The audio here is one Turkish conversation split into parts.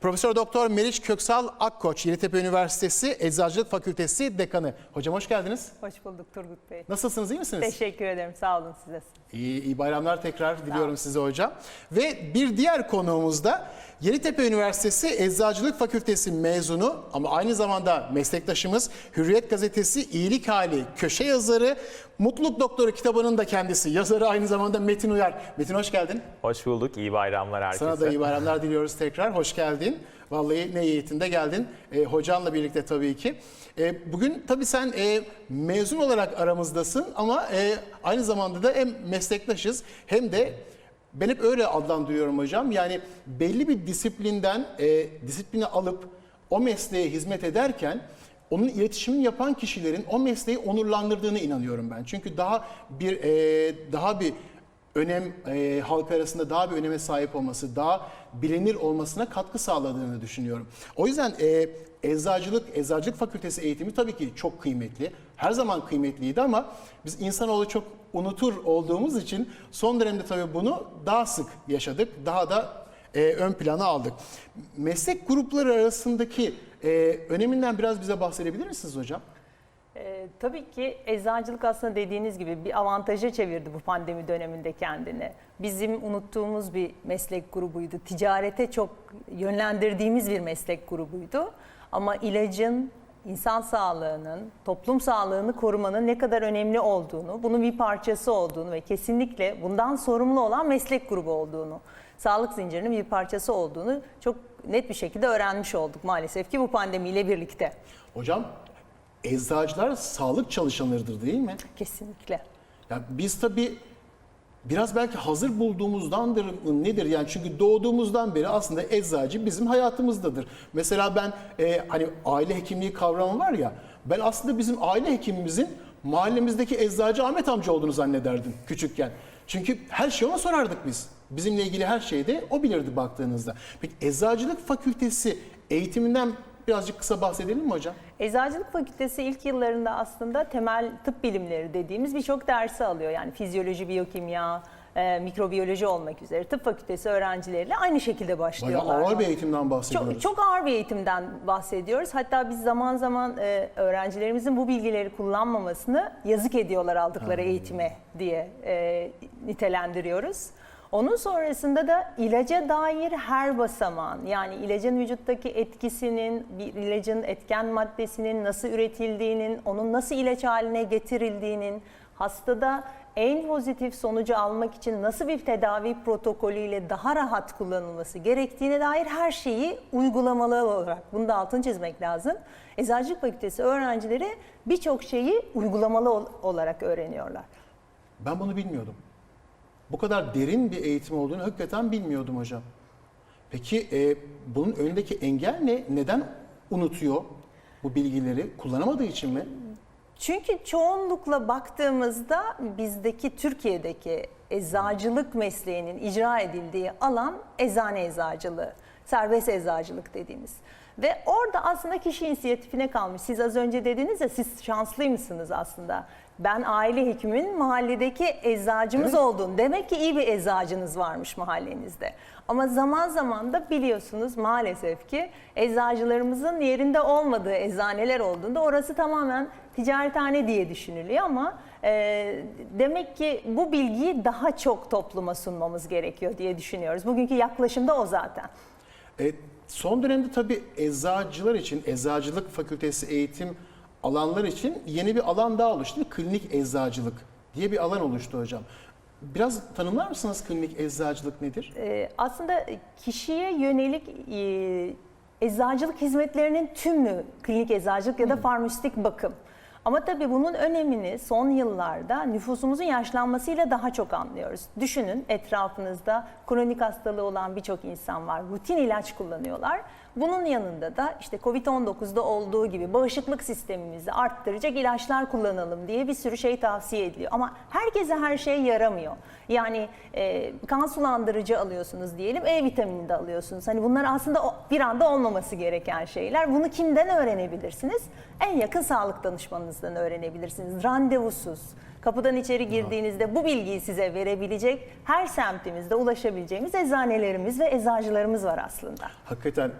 Profesör Doktor Meriç Köksal Akkoç, Yeditepe Üniversitesi Eczacılık Fakültesi Dekanı. Hocam hoş geldiniz. Hoş bulduk Turgut Bey. Nasılsınız, iyi misiniz? Teşekkür ederim. Sağ olun size. İyi, iyi bayramlar tekrar diliyorum size hocam. Ve bir diğer konuğumuz da Yeditepe Üniversitesi Eczacılık Fakültesi mezunu ama aynı zamanda meslektaşımız Hürriyet Gazetesi İyilik Hali köşe yazarı, Mutluluk Doktoru kitabının da kendisi yazarı aynı zamanda Metin Uyar. Metin hoş geldin. Hoş bulduk. İyi bayramlar herkese. Sana da iyi bayramlar diliyoruz tekrar. Hoş geldin. Vallahi ne niyetinde geldin. E, hocanla birlikte tabii ki. E, bugün tabii sen e, mezun olarak aramızdasın ama e, aynı zamanda da hem meslektaşız hem de ben hep öyle adlandırıyorum hocam. Yani belli bir disiplinden e, disiplini alıp o mesleğe hizmet ederken onun iletişimini yapan kişilerin o mesleği onurlandırdığını inanıyorum ben. Çünkü daha bir e, daha bir önem e, halk arasında daha bir öneme sahip olması, daha bilinir olmasına katkı sağladığını düşünüyorum. O yüzden e, eczacılık, eczacılık fakültesi eğitimi tabii ki çok kıymetli. Her zaman kıymetliydi ama biz insanoğlu çok unutur olduğumuz için son dönemde tabii bunu daha sık yaşadık. Daha da e, ön plana aldık. Meslek grupları arasındaki e, öneminden biraz bize bahsedebilir misiniz hocam? Ee, tabii ki eczacılık aslında dediğiniz gibi bir avantaja çevirdi bu pandemi döneminde kendini. Bizim unuttuğumuz bir meslek grubuydu. Ticarete çok yönlendirdiğimiz bir meslek grubuydu. Ama ilacın insan sağlığının, toplum sağlığını korumanın ne kadar önemli olduğunu, bunun bir parçası olduğunu ve kesinlikle bundan sorumlu olan meslek grubu olduğunu, sağlık zincirinin bir parçası olduğunu çok net bir şekilde öğrenmiş olduk maalesef ki bu pandemiyle birlikte. Hocam eczacılar sağlık çalışanlarıdır değil mi? Kesinlikle. Ya biz tabii biraz belki hazır bulduğumuzdandır mı, nedir yani çünkü doğduğumuzdan beri aslında eczacı bizim hayatımızdadır. Mesela ben e, hani aile hekimliği kavramı var ya ben aslında bizim aile hekimimizin mahallemizdeki eczacı Ahmet amca olduğunu zannederdim küçükken. Çünkü her şeyi ona sorardık biz. Bizimle ilgili her şeyi de o bilirdi baktığınızda. Peki eczacılık fakültesi eğitiminden birazcık kısa bahsedelim mi hocam? Eczacılık Fakültesi ilk yıllarında aslında temel tıp bilimleri dediğimiz birçok dersi alıyor. Yani fizyoloji, biyokimya, e, mikrobiyoloji olmak üzere tıp fakültesi öğrencileriyle aynı şekilde Bayağı başlıyorlar. ağır bir eğitimden bahsediyoruz. Çok, çok ağır bir eğitimden bahsediyoruz. Hatta biz zaman zaman e, öğrencilerimizin bu bilgileri kullanmamasını yazık ediyorlar aldıkları eğitime diye e, nitelendiriyoruz. Onun sonrasında da ilaca dair her basamağın yani ilacın vücuttaki etkisinin, bir ilacın etken maddesinin nasıl üretildiğinin, onun nasıl ilaç haline getirildiğinin, hastada en pozitif sonucu almak için nasıl bir tedavi protokolüyle daha rahat kullanılması gerektiğine dair her şeyi uygulamalı olarak, bunu da altını çizmek lazım. Eczacılık Fakültesi öğrencileri birçok şeyi uygulamalı ol- olarak öğreniyorlar. Ben bunu bilmiyordum. Bu kadar derin bir eğitim olduğunu hakikaten bilmiyordum hocam. Peki e, bunun önündeki engel ne? Neden unutuyor bu bilgileri? Kullanamadığı için mi? Çünkü çoğunlukla baktığımızda bizdeki Türkiye'deki eczacılık mesleğinin icra edildiği alan eczane eczacılığı, serbest eczacılık dediğimiz. Ve orada aslında kişi inisiyatifine kalmış. Siz az önce dediniz ya siz şanslıymışsınız aslında. Ben aile hekimin mahalledeki eczacımız Evet. oldun. Demek ki iyi bir eczacınız varmış mahallenizde. Ama zaman zaman da biliyorsunuz maalesef ki eczacılarımızın yerinde olmadığı eczaneler olduğunda orası tamamen ticarethane diye düşünülüyor ama e, demek ki bu bilgiyi daha çok topluma sunmamız gerekiyor diye düşünüyoruz. Bugünkü yaklaşımda o zaten. E, son dönemde tabii eczacılar için, eczacılık fakültesi eğitim alanlar için yeni bir alan daha oluştu. Klinik eczacılık diye bir alan oluştu hocam. Biraz tanımlar mısınız klinik eczacılık nedir? Ee, aslında kişiye yönelik e, eczacılık hizmetlerinin tümü klinik eczacılık ya da farmasötik bakım. Ama tabii bunun önemini son yıllarda nüfusumuzun yaşlanmasıyla daha çok anlıyoruz. Düşünün etrafınızda kronik hastalığı olan birçok insan var. Rutin ilaç kullanıyorlar. Bunun yanında da işte Covid-19'da olduğu gibi bağışıklık sistemimizi arttıracak ilaçlar kullanalım diye bir sürü şey tavsiye ediliyor. Ama herkese her şey yaramıyor. Yani e, kan sulandırıcı alıyorsunuz diyelim, E vitamini de alıyorsunuz. Hani bunlar aslında bir anda olmaması gereken şeyler. Bunu kimden öğrenebilirsiniz? En yakın sağlık danışmanınızdan öğrenebilirsiniz. Randevusuz, Kapıdan içeri girdiğinizde bu bilgiyi size verebilecek her semtimizde ulaşabileceğimiz eczanelerimiz ve eczacılarımız var aslında. Hakikaten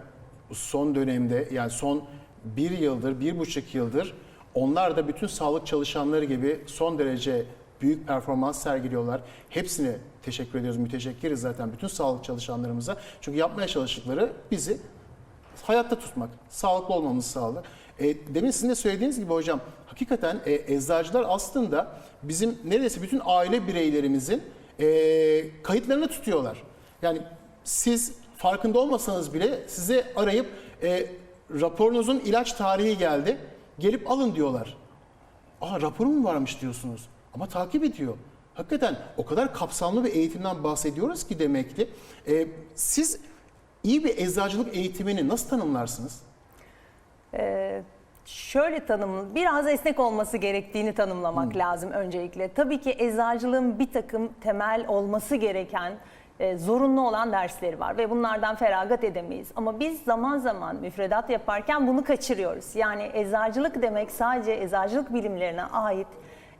son dönemde yani son bir yıldır, bir buçuk yıldır onlar da bütün sağlık çalışanları gibi son derece büyük performans sergiliyorlar. Hepsine teşekkür ediyoruz, müteşekkiriz zaten bütün sağlık çalışanlarımıza. Çünkü yapmaya çalıştıkları bizi hayatta tutmak, sağlıklı olmamızı sağladı. E, demin sizin de söylediğiniz gibi hocam, hakikaten e, eczacılar aslında bizim neredeyse bütün aile bireylerimizin e, kayıtlarını tutuyorlar. Yani siz farkında olmasanız bile size arayıp e, raporunuzun ilaç tarihi geldi, gelip alın diyorlar. Aa raporum mu varmış diyorsunuz ama takip ediyor. Hakikaten o kadar kapsamlı bir eğitimden bahsediyoruz ki demek ki. E, siz iyi bir eczacılık eğitimini nasıl tanımlarsınız? Ee, şöyle tanım, biraz esnek olması gerektiğini tanımlamak lazım öncelikle. Tabii ki eczacılığın bir takım temel olması gereken e, zorunlu olan dersleri var ve bunlardan feragat edemeyiz. Ama biz zaman zaman müfredat yaparken bunu kaçırıyoruz. Yani eczacılık demek sadece eczacılık bilimlerine ait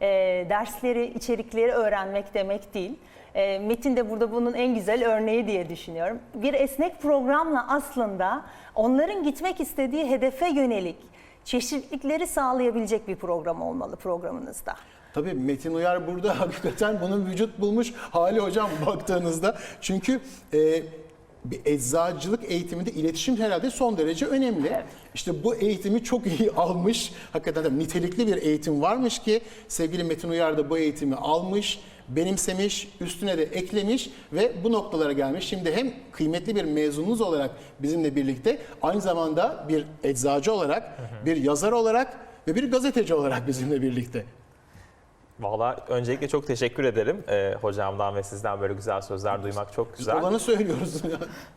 e, dersleri, içerikleri öğrenmek demek değil. E, Metin de burada bunun en güzel örneği diye düşünüyorum. Bir esnek programla aslında onların gitmek istediği hedefe yönelik çeşitlilikleri sağlayabilecek bir program olmalı programınızda. Tabii Metin Uyar burada hakikaten bunun vücut bulmuş hali hocam baktığınızda. Çünkü e, bir eczacılık eğitiminde iletişim herhalde son derece önemli. Evet. İşte bu eğitimi çok iyi almış. Hakikaten de nitelikli bir eğitim varmış ki sevgili Metin Uyar da bu eğitimi almış, benimsemiş, üstüne de eklemiş ve bu noktalara gelmiş. Şimdi hem kıymetli bir mezunumuz olarak bizimle birlikte aynı zamanda bir eczacı olarak, bir yazar olarak ve bir gazeteci olarak bizimle birlikte. Valla öncelikle çok teşekkür ederim Ee, hocamdan ve sizden böyle güzel sözler duymak çok güzel. Olanı söylüyoruz.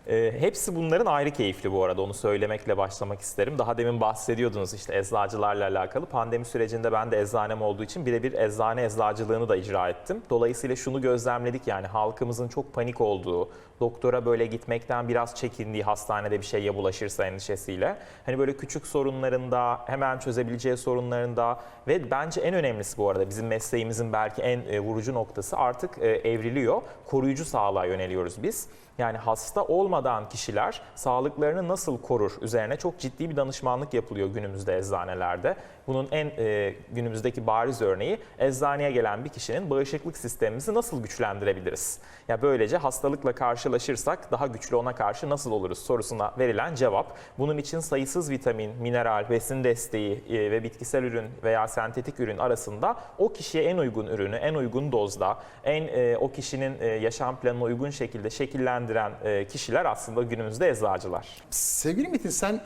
Ee, hepsi bunların ayrı keyifli bu arada onu söylemekle başlamak isterim. Daha demin bahsediyordunuz işte eczacılarla alakalı. Pandemi sürecinde ben de eczanem olduğu için birebir eczane eczacılığını da icra ettim. Dolayısıyla şunu gözlemledik yani halkımızın çok panik olduğu, doktora böyle gitmekten biraz çekindiği hastanede bir şeye bulaşırsa endişesiyle. Hani böyle küçük sorunlarında, hemen çözebileceği sorunlarında ve bence en önemlisi bu arada bizim mesleğimizin belki en e, vurucu noktası artık e, evriliyor. Koruyucu sağlığa yöneliyoruz biz. Yani hasta olmadan kişiler sağlıklarını nasıl korur üzerine çok ciddi bir danışmanlık yapılıyor günümüzde eczanelerde. Bunun en e, günümüzdeki bariz örneği eczaneye gelen bir kişinin bağışıklık sistemimizi nasıl güçlendirebiliriz? Ya böylece hastalıkla karşılaşırsak daha güçlü ona karşı nasıl oluruz sorusuna verilen cevap. Bunun için sayısız vitamin, mineral, besin desteği e, ve bitkisel ürün veya sentetik ürün arasında o kişiye en uygun ürünü, en uygun dozda, en e, o kişinin e, yaşam planına uygun şekilde şekillendiren e, kişiler aslında günümüzde eczacılar. Sevgili Metin sen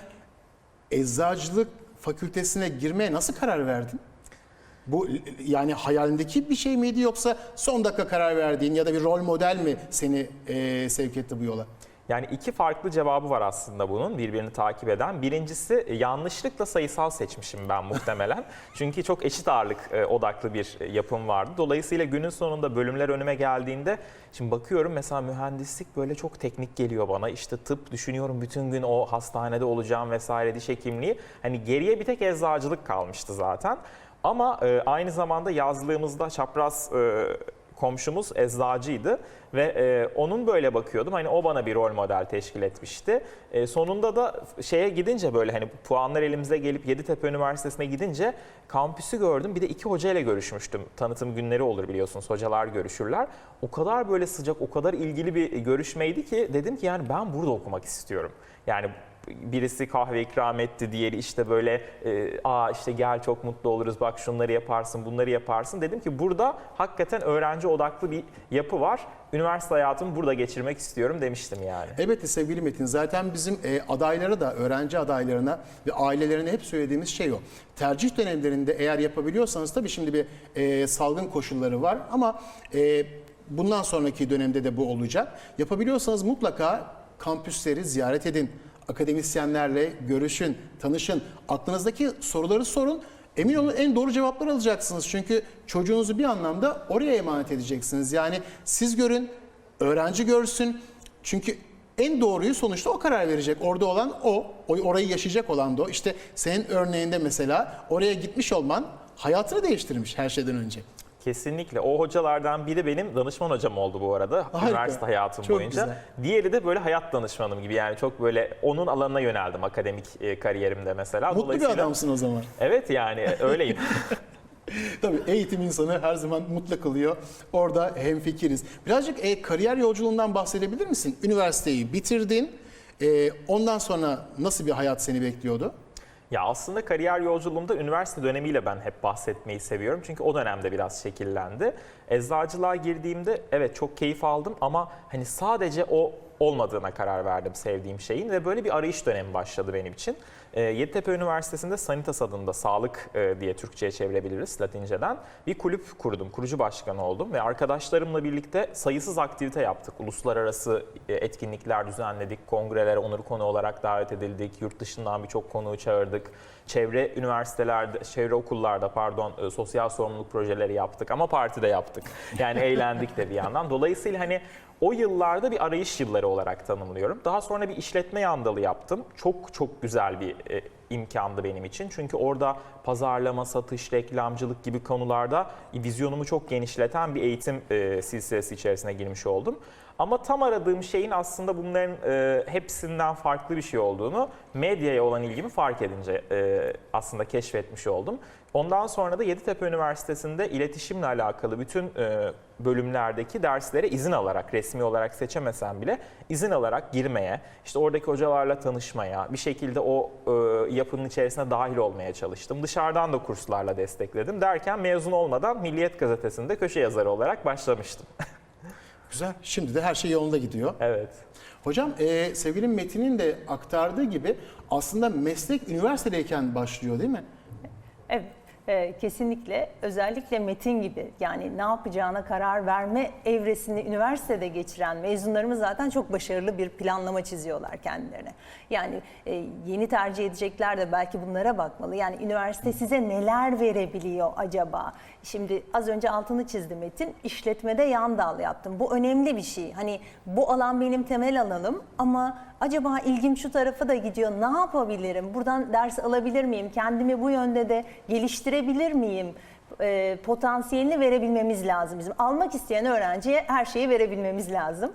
eczacılık fakültesine girmeye nasıl karar verdin? Bu yani hayalindeki bir şey miydi yoksa son dakika karar verdiğin ya da bir rol model mi seni e, sevk etti bu yola? Yani iki farklı cevabı var aslında bunun birbirini takip eden. Birincisi e, yanlışlıkla sayısal seçmişim ben muhtemelen. Çünkü çok eşit ağırlık e, odaklı bir e, yapım vardı. Dolayısıyla günün sonunda bölümler önüme geldiğinde şimdi bakıyorum mesela mühendislik böyle çok teknik geliyor bana. İşte tıp düşünüyorum bütün gün o hastanede olacağım vesaire diş hekimliği. Hani geriye bir tek eczacılık kalmıştı zaten. Ama e, aynı zamanda yazlığımızda çapraz e, komşumuz eczacıydı ve e, onun böyle bakıyordum. Hani o bana bir rol model teşkil etmişti. E, sonunda da şeye gidince böyle hani puanlar elimize gelip Yeditepe Üniversitesi'ne gidince kampüsü gördüm. Bir de iki hoca ile görüşmüştüm. Tanıtım günleri olur biliyorsunuz. Hocalar görüşürler. O kadar böyle sıcak, o kadar ilgili bir görüşmeydi ki dedim ki yani ben burada okumak istiyorum. Yani birisi kahve ikram etti, diğeri işte böyle e, aa işte gel çok mutlu oluruz bak şunları yaparsın, bunları yaparsın. Dedim ki burada hakikaten öğrenci odaklı bir yapı var. Üniversite hayatımı burada geçirmek istiyorum demiştim yani. Elbette sevgili Metin zaten bizim e, adaylara da öğrenci adaylarına ve ailelerine hep söylediğimiz şey o. Tercih dönemlerinde eğer yapabiliyorsanız tabii şimdi bir e, salgın koşulları var ama e, bundan sonraki dönemde de bu olacak. Yapabiliyorsanız mutlaka kampüsleri ziyaret edin. Akademisyenlerle görüşün, tanışın. Aklınızdaki soruları sorun. Emin olun en doğru cevapları alacaksınız. Çünkü çocuğunuzu bir anlamda oraya emanet edeceksiniz. Yani siz görün, öğrenci görsün. Çünkü en doğruyu sonuçta o karar verecek. Orada olan o, orayı yaşayacak olan da o. İşte senin örneğinde mesela oraya gitmiş olman hayatını değiştirmiş her şeyden önce. Kesinlikle. O hocalardan biri benim danışman hocam oldu bu arada. Harika. Üniversite hayatım Çok boyunca. güzel. Diğeri de böyle hayat danışmanım gibi. Yani çok böyle onun alanına yöneldim akademik e, kariyerimde mesela. Mutlu bir adamsın o zaman. Evet yani öyleyim. Tabii eğitim insanı her zaman mutlu kılıyor. Orada hemfikiriz. Birazcık e, kariyer yolculuğundan bahsedebilir misin? Üniversiteyi bitirdin. E, ondan sonra nasıl bir hayat seni bekliyordu? Ya aslında kariyer yolculuğumda üniversite dönemiyle ben hep bahsetmeyi seviyorum. Çünkü o dönemde biraz şekillendi. Eczacılığa girdiğimde evet çok keyif aldım ama hani sadece o olmadığına karar verdim sevdiğim şeyin ve böyle bir arayış dönemi başladı benim için. Ee, Yeditepe Üniversitesi'nde Sanitas adında sağlık e, diye Türkçe'ye çevirebiliriz Latinceden. Bir kulüp kurdum, kurucu başkanı oldum ve arkadaşlarımla birlikte sayısız aktivite yaptık. Uluslararası e, etkinlikler düzenledik, kongrelere onur konu olarak davet edildik, yurt dışından birçok konuğu çağırdık. Çevre üniversitelerde, çevre okullarda pardon e, sosyal sorumluluk projeleri yaptık ama partide yaptık. Yani eğlendik de bir yandan. Dolayısıyla hani o yıllarda bir arayış yılları olarak tanımlıyorum. Daha sonra bir işletme yandalı yaptım. Çok çok güzel bir e, imkandı benim için. Çünkü orada pazarlama, satış, reklamcılık gibi konularda vizyonumu çok genişleten bir eğitim e, silsilesi içerisine girmiş oldum. Ama tam aradığım şeyin aslında bunların e, hepsinden farklı bir şey olduğunu medyaya olan ilgimi fark edince e, aslında keşfetmiş oldum. Ondan sonra da Yeditepe Üniversitesi'nde iletişimle alakalı bütün e, bölümlerdeki derslere izin alarak, resmi olarak seçemesem bile izin alarak girmeye, işte oradaki hocalarla tanışmaya, bir şekilde o e, yapının içerisine dahil olmaya çalıştım. Dışarıdan da kurslarla destekledim. Derken mezun olmadan Milliyet Gazetesi'nde köşe yazarı olarak başlamıştım. Güzel. Şimdi de her şey yolunda gidiyor. evet. Hocam e, sevgili Metin'in de aktardığı gibi aslında meslek üniversitedeyken başlıyor değil mi? Evet, e, kesinlikle. Özellikle Metin gibi yani ne yapacağına karar verme evresini üniversitede geçiren mezunlarımız zaten çok başarılı bir planlama çiziyorlar kendilerine. Yani e, yeni tercih edecekler de belki bunlara bakmalı. Yani üniversite size neler verebiliyor acaba? Şimdi az önce altını çizdi Metin. İşletmede yan dal yaptım. Bu önemli bir şey. Hani bu alan benim temel alanım ama acaba ilgim şu tarafa da gidiyor. Ne yapabilirim? Buradan ders alabilir miyim? Kendimi bu yönde de geliştirebilir miyim? E, potansiyelini verebilmemiz lazım bizim. Almak isteyen öğrenciye her şeyi verebilmemiz lazım.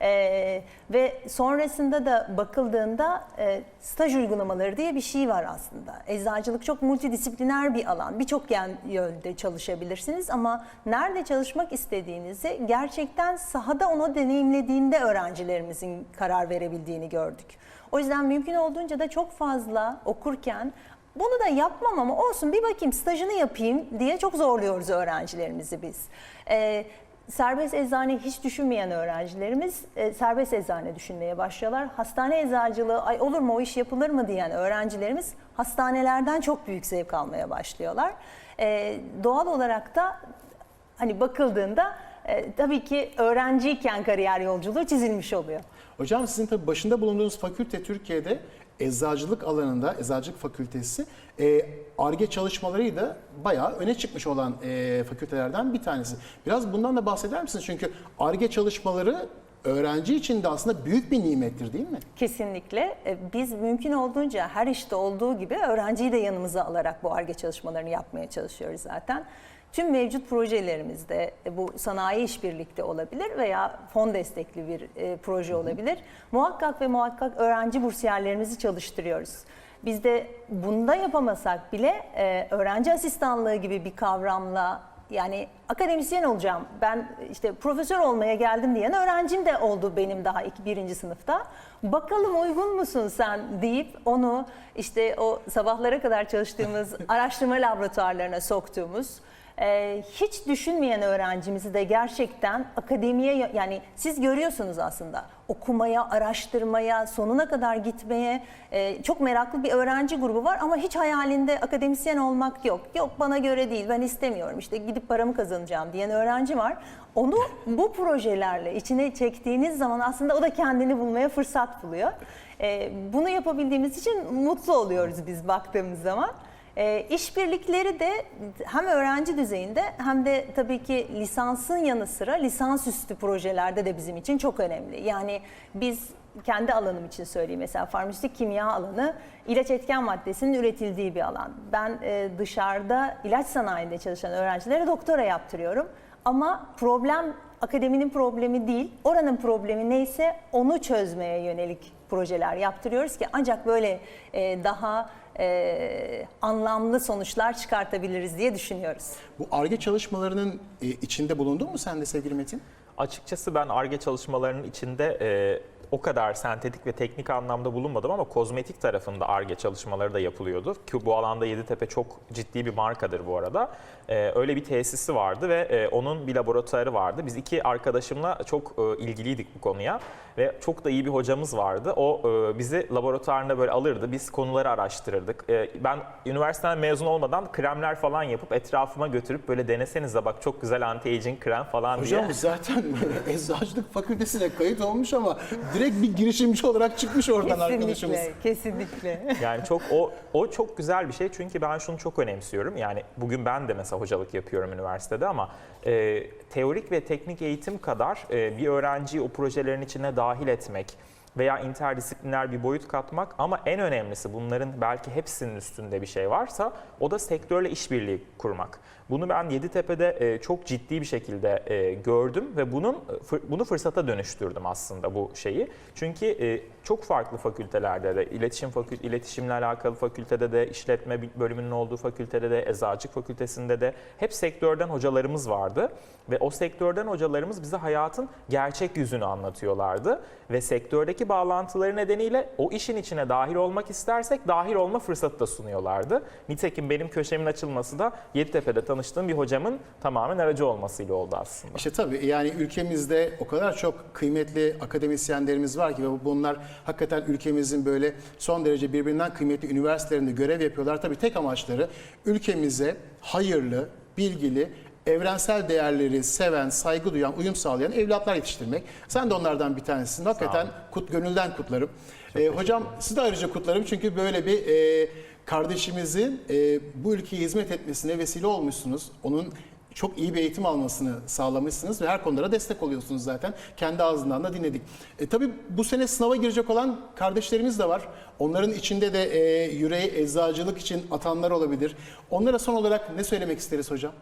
Ee, ve sonrasında da bakıldığında e, staj uygulamaları diye bir şey var aslında. Eczacılık çok multidisipliner bir alan. Birçok yönde çalışabilirsiniz ama nerede çalışmak istediğinizi gerçekten sahada onu deneyimlediğinde öğrencilerimizin karar verebildiğini gördük. O yüzden mümkün olduğunca da çok fazla okurken bunu da yapmam ama olsun bir bakayım stajını yapayım diye çok zorluyoruz öğrencilerimizi biz. Ee, serbest eczane hiç düşünmeyen öğrencilerimiz e, serbest eczane düşünmeye başlıyorlar. Hastane eczacılığı ay olur mu o iş yapılır mı diyen öğrencilerimiz hastanelerden çok büyük zevk almaya başlıyorlar. Ee, doğal olarak da hani bakıldığında e, tabii ki öğrenciyken kariyer yolculuğu çizilmiş oluyor. Hocam sizin tabii başında bulunduğunuz fakülte Türkiye'de eczacılık alanında, eczacılık fakültesi ARGE çalışmalarıyla da bayağı öne çıkmış olan e, fakültelerden bir tanesi. Biraz bundan da bahseder misiniz? Çünkü ARGE çalışmaları öğrenci için de aslında büyük bir nimettir değil mi? Kesinlikle. E, Biz mümkün olduğunca her işte olduğu gibi öğrenciyi de yanımıza alarak bu ARGE çalışmalarını yapmaya çalışıyoruz zaten. Tüm mevcut projelerimizde e, bu sanayi işbirlikte olabilir veya fon destekli bir e, proje olabilir. Muhakkak ve muhakkak öğrenci bursiyerlerimizi çalıştırıyoruz. Biz de bunda yapamasak bile e, öğrenci asistanlığı gibi bir kavramla yani akademisyen olacağım, ben işte profesör olmaya geldim diyen öğrencim de oldu benim daha ilk birinci sınıfta. Bakalım uygun musun sen deyip onu işte o sabahlara kadar çalıştığımız araştırma laboratuvarlarına soktuğumuz e, hiç düşünmeyen öğrencimizi de gerçekten akademiye yani siz görüyorsunuz aslında okumaya, araştırmaya, sonuna kadar gitmeye e, çok meraklı bir öğrenci grubu var ama hiç hayalinde akademisyen olmak yok. Yok bana göre değil, ben istemiyorum işte gidip paramı kazanacağım diyen öğrenci var. Onu bu projelerle içine çektiğiniz zaman aslında o da kendini bulmaya fırsat buluyor. E, bunu yapabildiğimiz için mutlu oluyoruz biz baktığımız zaman. E, işbirlikleri de hem öğrenci düzeyinde hem de tabii ki lisansın yanı sıra lisansüstü projelerde de bizim için çok önemli. Yani biz kendi alanım için söyleyeyim mesela farmasötik kimya alanı ilaç etken maddesinin üretildiği bir alan. Ben e, dışarıda ilaç sanayinde çalışan öğrencilere doktora yaptırıyorum. Ama problem akademinin problemi değil, oranın problemi neyse onu çözmeye yönelik projeler yaptırıyoruz ki ancak böyle e, daha e, anlamlı sonuçlar çıkartabiliriz diye düşünüyoruz. Bu ARGE çalışmalarının e, içinde bulundun mu sen de sevgili Metin? Açıkçası ben ARGE çalışmalarının içinde e, o kadar sentetik ve teknik anlamda bulunmadım ama kozmetik tarafında ARGE çalışmaları da yapılıyordu. Ki bu alanda Yeditepe çok ciddi bir markadır bu arada. E, öyle bir tesisi vardı ve e, onun bir laboratuvarı vardı. Biz iki arkadaşımla çok e, ilgiliydik bu konuya ve çok da iyi bir hocamız vardı. O e, bizi laboratuvarına böyle alırdı. Biz konuları araştırırdık. E, ben üniversiteden mezun olmadan kremler falan yapıp etrafıma götürüp böyle denesenize bak çok güzel anti-aging krem falan diye. Hocam zaten eczacılık fakültesine kayıt olmuş ama direkt bir girişimci olarak çıkmış oradan arkadaşımız. Kesinlikle, kesinlikle. Yani çok o o çok güzel bir şey çünkü ben şunu çok önemsiyorum. Yani bugün ben de mesela hocalık yapıyorum üniversitede ama e, teorik ve teknik eğitim kadar e, bir öğrenciyi o projelerin içine dahil etmek veya interdisipliner bir boyut katmak ama en önemlisi bunların belki hepsinin üstünde bir şey varsa o da sektörle işbirliği kurmak. Bunu ben Yeditepe'de e, çok ciddi bir şekilde e, gördüm ve bunun fır- bunu fırsata dönüştürdüm aslında bu şeyi. Çünkü e, çok farklı fakültelerde de iletişim fakül iletişimle alakalı fakültede de işletme bölümünün olduğu fakültede de eczacılık fakültesinde de hep sektörden hocalarımız vardı ve o sektörden hocalarımız bize hayatın gerçek yüzünü anlatıyorlardı ve sektördeki bağlantıları nedeniyle o işin içine dahil olmak istersek dahil olma fırsatı da sunuyorlardı. Nitekim benim köşemin açılması da Yeditepe'de tanıştığım bir hocamın tamamen aracı olmasıyla oldu aslında. İşte tabii yani ülkemizde o kadar çok kıymetli akademisyenlerimiz var ki ve bunlar hakikaten ülkemizin böyle son derece birbirinden kıymetli üniversitelerinde görev yapıyorlar. Tabii tek amaçları ülkemize hayırlı, bilgili, evrensel değerleri seven, saygı duyan, uyum sağlayan evlatlar yetiştirmek. Sen de onlardan bir tanesisin. Hakikaten kut, gönülden kutlarım. Ee, hocam sizi de ayrıca kutlarım çünkü böyle bir e, kardeşimizin e, bu ülkeye hizmet etmesine vesile olmuşsunuz. Onun çok iyi bir eğitim almasını sağlamışsınız ve her konulara destek oluyorsunuz zaten. Kendi ağzından da dinledik. E, tabii bu sene sınava girecek olan kardeşlerimiz de var. Onların içinde de e, yüreği eczacılık için atanlar olabilir. Onlara son olarak ne söylemek isteriz hocam?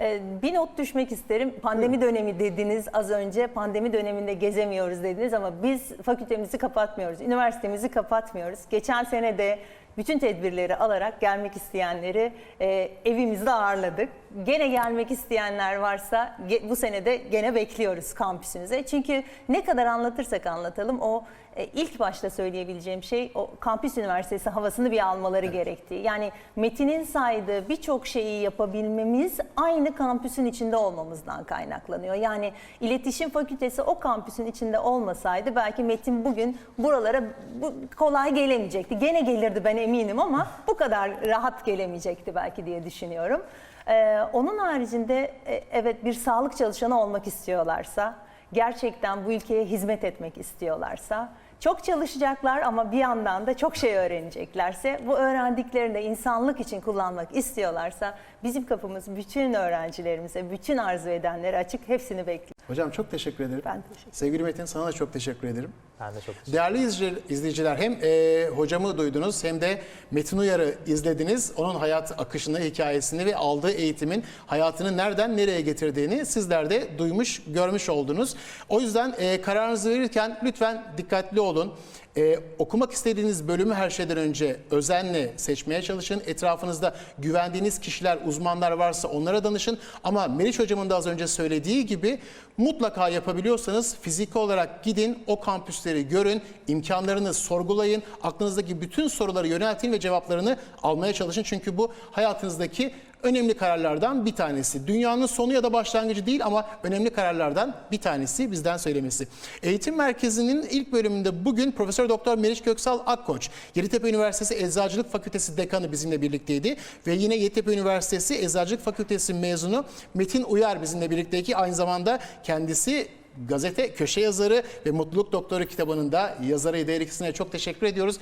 Ee, Bir not düşmek isterim. Pandemi dönemi dediniz az önce. Pandemi döneminde gezemiyoruz dediniz ama biz fakültemizi kapatmıyoruz. Üniversitemizi kapatmıyoruz. Geçen sene de bütün tedbirleri alarak gelmek isteyenleri e, evimizde ağırladık. Gene gelmek isteyenler varsa ge- bu sene de gene bekliyoruz kampüsümüze. Çünkü ne kadar anlatırsak anlatalım o e, ilk başta söyleyebileceğim şey o kampüs üniversitesi havasını bir almaları gerektiği. Yani Metin'in saydığı birçok şeyi yapabilmemiz aynı kampüsün içinde olmamızdan kaynaklanıyor. Yani iletişim fakültesi o kampüsün içinde olmasaydı belki Metin bugün buralara bu, kolay gelemeyecekti. Gene gelirdi ben eminim ama bu kadar rahat gelemeyecekti belki diye düşünüyorum. Ee, onun haricinde e, evet bir sağlık çalışanı olmak istiyorlarsa, gerçekten bu ülkeye hizmet etmek istiyorlarsa, çok çalışacaklar ama bir yandan da çok şey öğreneceklerse, bu öğrendiklerini de insanlık için kullanmak istiyorlarsa bizim kapımız bütün öğrencilerimize, bütün arzu edenlere açık. Hepsini bekliyorum. Hocam çok teşekkür ederim. Ben teşekkür ederim. Sevgili Metin sana da çok teşekkür ederim. Ben de çok teşekkür Değerli izleyici- izleyiciler hem e, hocamı duydunuz hem de Metin Uyar'ı izlediniz. Onun hayat akışını, hikayesini ve aldığı eğitimin hayatını nereden nereye getirdiğini sizler de duymuş, görmüş oldunuz. O yüzden e, kararınızı verirken lütfen dikkatli olun. E, okumak istediğiniz bölümü her şeyden önce özenle seçmeye çalışın. Etrafınızda güvendiğiniz kişiler, uzmanlar varsa onlara danışın. Ama Meriç hocamın da az önce söylediği gibi mutlaka yapabiliyorsanız fiziki olarak gidin o kampüsleri görün, imkanlarını sorgulayın, aklınızdaki bütün soruları yöneltin ve cevaplarını almaya çalışın. Çünkü bu hayatınızdaki önemli kararlardan bir tanesi. Dünyanın sonu ya da başlangıcı değil ama önemli kararlardan bir tanesi bizden söylemesi. Eğitim Merkezi'nin ilk bölümünde bugün Profesör Doktor Meriç Köksal Akkoç, Yeditepe Üniversitesi Eczacılık Fakültesi Dekanı bizimle birlikteydi ve yine Yeditepe Üniversitesi Eczacılık Fakültesi mezunu Metin Uyar bizimle birlikteydi. Aynı zamanda kendisi gazete köşe yazarı ve Mutluluk Doktoru kitabının da yazarıydı. Her ikisine çok teşekkür ediyoruz.